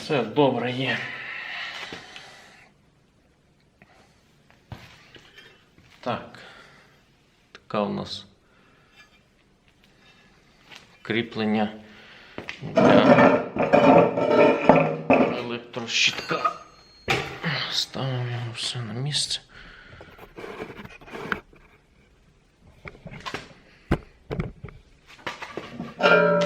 Все добре є. Так. Така у нас кріплення для електрощитка. Ставимо все на місце. Так,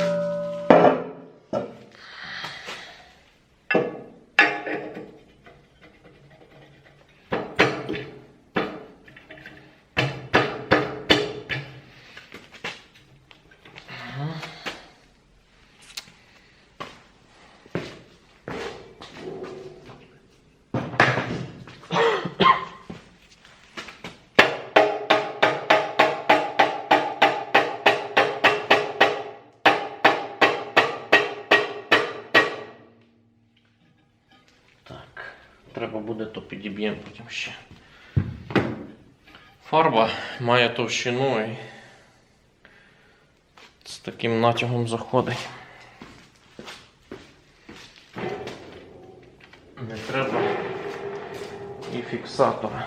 треба буде, то підіб'ємо потім ще. Фарба має товщину і з таким натягом заходить. Не треба і фіксатора.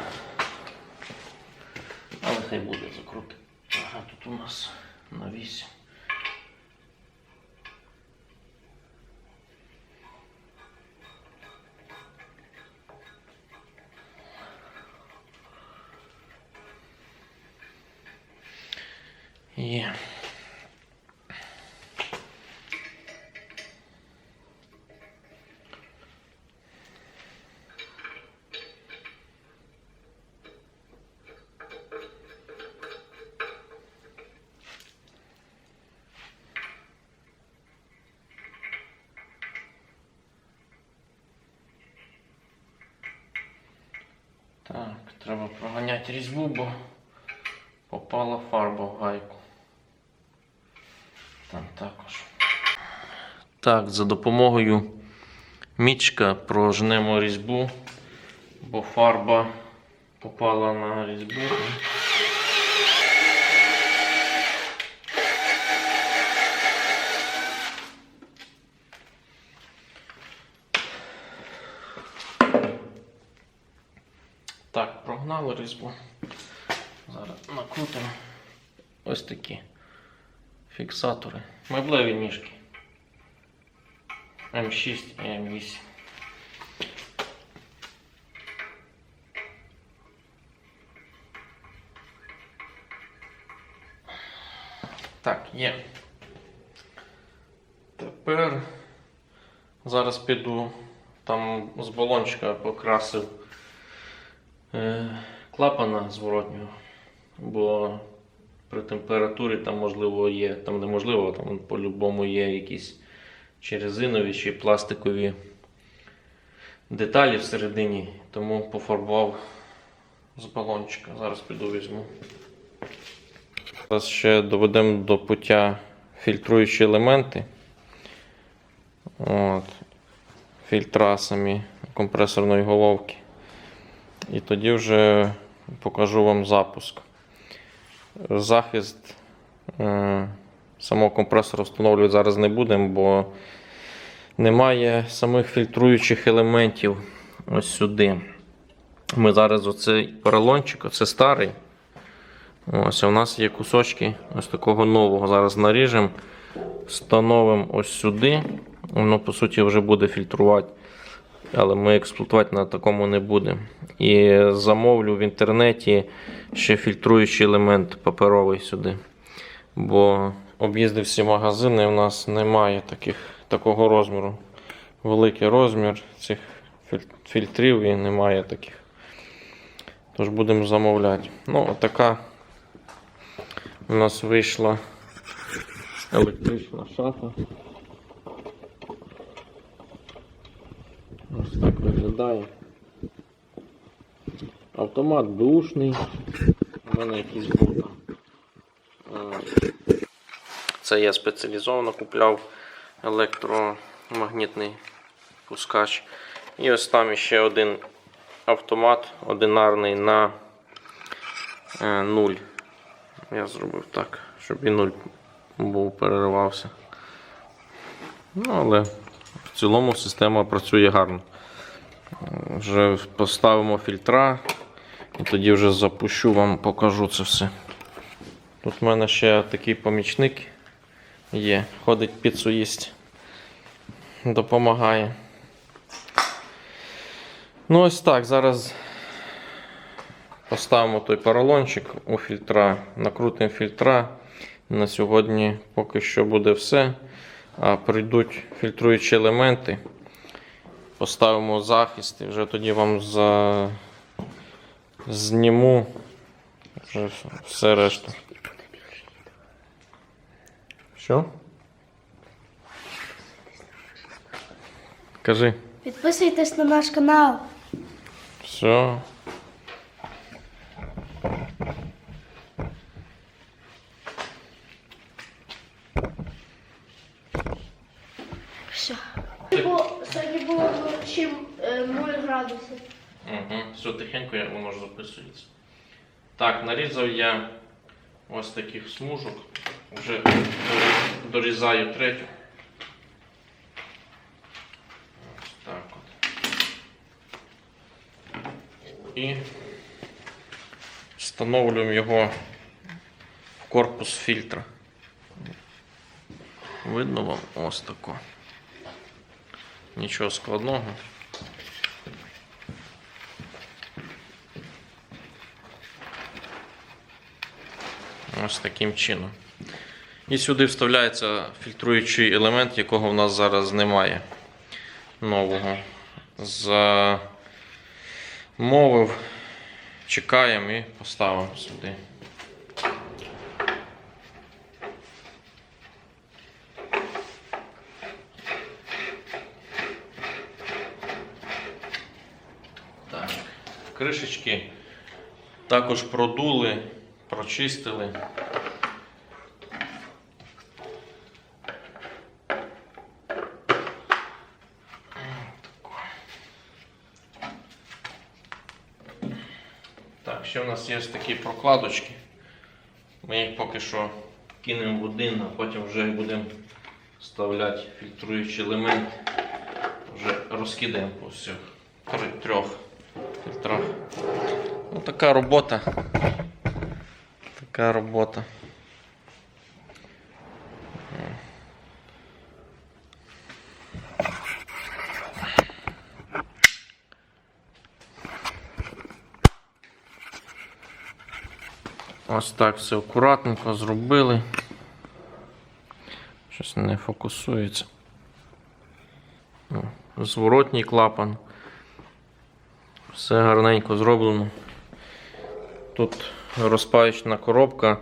Але хай буде закрути. Ага, тут у нас на 8. Є. Так, треба проганяти різьбу, бо попала фарба в гайку. Там також. Так, за допомогою мічка прожнемо різьбу, бо фарба попала на різьбу. Так, прогнали різьбу. Зараз накрутимо ось такі фіксатори. Меблеві ніжки. М6 і М8. Так, є. Тепер зараз піду там з балончика покрасив е, клапана зворотнього, бо при температурі там можливо є, там неможливо, там по-любому є якісь чи резинові, чи пластикові деталі всередині, тому пофарбував з балончика. Зараз піду візьму. Зараз ще доведемо до пуття фільтруючі елементи. От. Фільтра самі компресорної головки. І тоді вже покажу вам запуск. Захист е, самого компресора встановлювати зараз не будемо, бо немає самих фільтруючих елементів ось сюди. Ми зараз оцей поролончик, оце старий. Ось, у нас є кусочки ось такого нового. Зараз наріжемо, встановимо ось сюди. Воно, по суті, вже буде фільтрувати. Але ми експлуатувати на такому не будемо. І замовлю в інтернеті ще фільтруючий елемент паперовий сюди. Бо об'їздив всі магазини, у нас немає таких, такого розміру. Великий розмір цих фільтрів і немає таких. Тож будемо замовляти. Ну, така у нас вийшла електрична шафа. Ось виглядає. Автомат душний. У мене якийсь був. Е, Це я спеціалізовано купляв електромагнітний пускач. І ось там ще один автомат одинарний на е, 0. Я зробив так, щоб і 0 був переривався. Ну, але в цілому система працює гарно. Вже поставимо фільтра і тоді вже запущу вам, покажу це все. Тут в мене ще такий помічник є. Ходить піцу їсть. Допомагає. Ну ось так, зараз поставимо той поролончик у фільтра, накрутимо фільтра. На сьогодні поки що буде все. А прийдуть фільтруючі елементи. Поставимо захист і вже тоді вам за... зніму вже все решта. Що? Кажи. Підписуйтесь на наш канал. Все. Все. Бо сьогодні було вночі е, 0 градусів. Угу. Все тихенько, як воно ж записується. Так, нарізав я ось таких смужок. Вже дорізаю третю. Ось так от. І встановлюємо його в корпус фільтра. Видно вам ось тако. Нічого складного. Ось таким чином. І сюди вставляється фільтруючий елемент, якого в нас зараз немає. Нового. Замовив. Чекаємо і поставимо сюди. Так. Кришечки також продули, прочистили. Так, ще в нас є ось такі прокладочки. Ми їх поки що кинемо в один, а потім вже будемо вставляти фільтруючі елементи. Вже розкидаємо по всіх трьох фільтрах. Ну, така робота. Така робота. Ось так все акуратненько зробили. Щось не фокусується. Зворотній клапан. Все гарненько зроблено. Тут розпаючна коробка,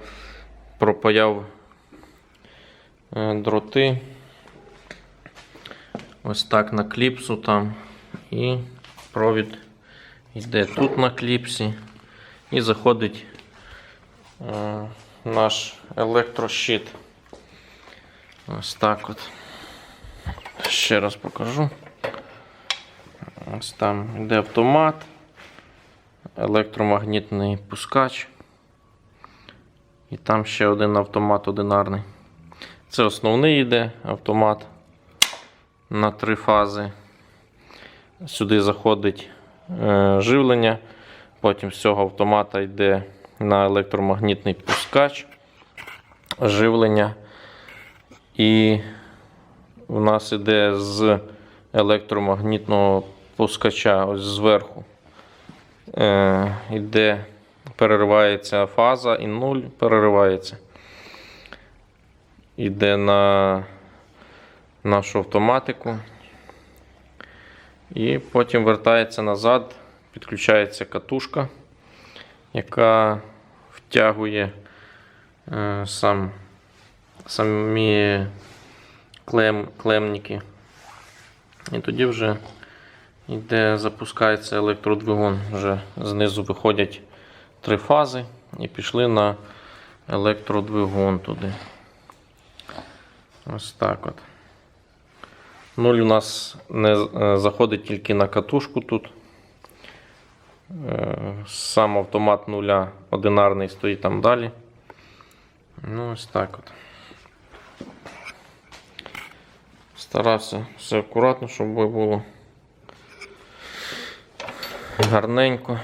пропаяв е, дроти. Ось так на кліпсу там. І провід йде тут на кліпсі і заходить е, наш електрощит. Ось так от. Ще раз покажу. Ось там йде автомат, електромагнітний пускач. І там ще один автомат одинарний. Це основний йде автомат на три фази. Сюди заходить е, живлення, потім з цього автомата йде на електромагнітний пускач, живлення. І у нас іде з електромагнітного пускача ось зверху. Е, іде, переривається фаза і нуль переривається. Іде на нашу автоматику. І потім вертається назад, підключається катушка, яка втягує е, сам, самі клем, клемники. І тоді вже йде, запускається електродвигун. Вже знизу виходять три фази і пішли на електродвигун туди. Ось так от. Нуль у нас не е, заходить тільки на катушку тут. Е, Сам автомат нуля одинарний стоїть там далі. Ну, ось так от. Старався все акуратно, щоб було гарненько.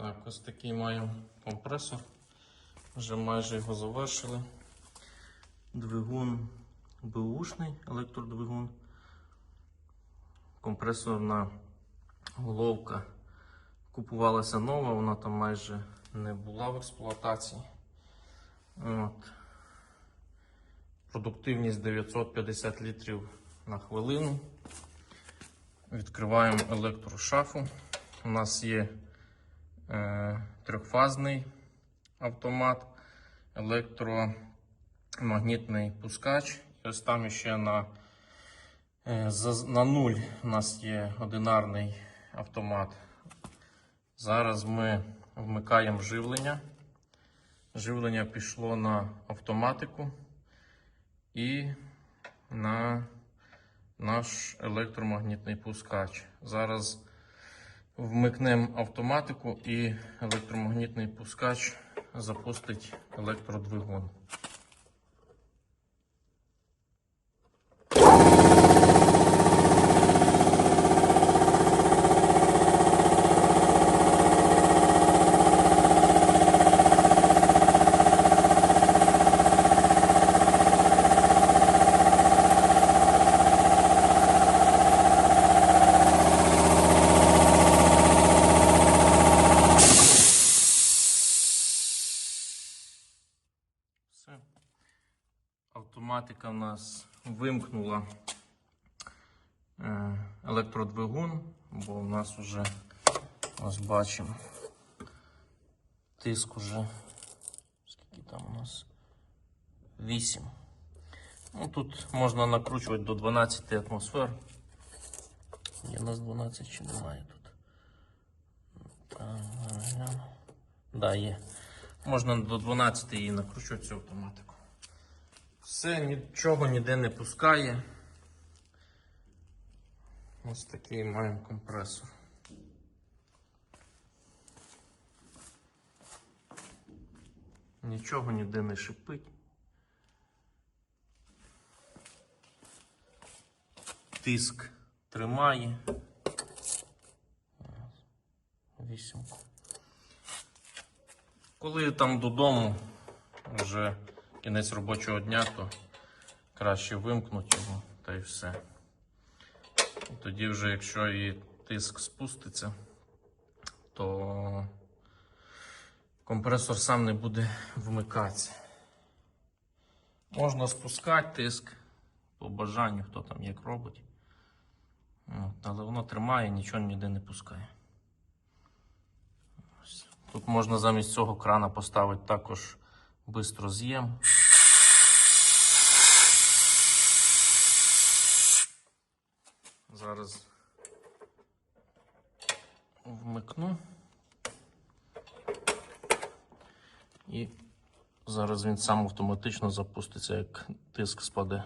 Так, ось такий маємо компресор. Вже майже його завершили. Двигун бушний електродвигун. Компресорна головка купувалася нова, вона там майже не була в експлуатації. От. Продуктивність 950 літрів на хвилину. Відкриваємо електрошафу. У нас є трьохфазний автомат, електромагнітний пускач. І ось там ще на, е, на нуль у нас є одинарний автомат. Зараз ми вмикаємо живлення. Живлення пішло на автоматику і на наш електромагнітний пускач. Зараз вмикнемо автоматику і електромагнітний пускач запустить електродвигун. Все. Автоматика в нас вимкнула е, електродвигун, бо у нас вже ось бачимо. Тиск уже скільки там у нас? 8. Ну, тут можна накручувати до 12 атмосфер. Є у нас 12 чи немає тут? Так. Да, є. Можна до 12 її накручувати цю автоматику. Все, нічого ніде не пускає. Ось такий маємо компресор. Нічого ніде не шипить. Тиск тримає. Вісімку. Коли там додому вже кінець робочого дня, то краще вимкнути його та й все. І тоді вже, якщо і тиск спуститься, то компресор сам не буде вмикатися. Можна спускати тиск по бажанню, хто там як робить. От, але воно тримає, нічого ніде не пускає. Ось. Тут можна замість цього крана поставити також бистроз'єм. Зараз вмикну. І зараз він сам автоматично запуститься, як тиск спаде.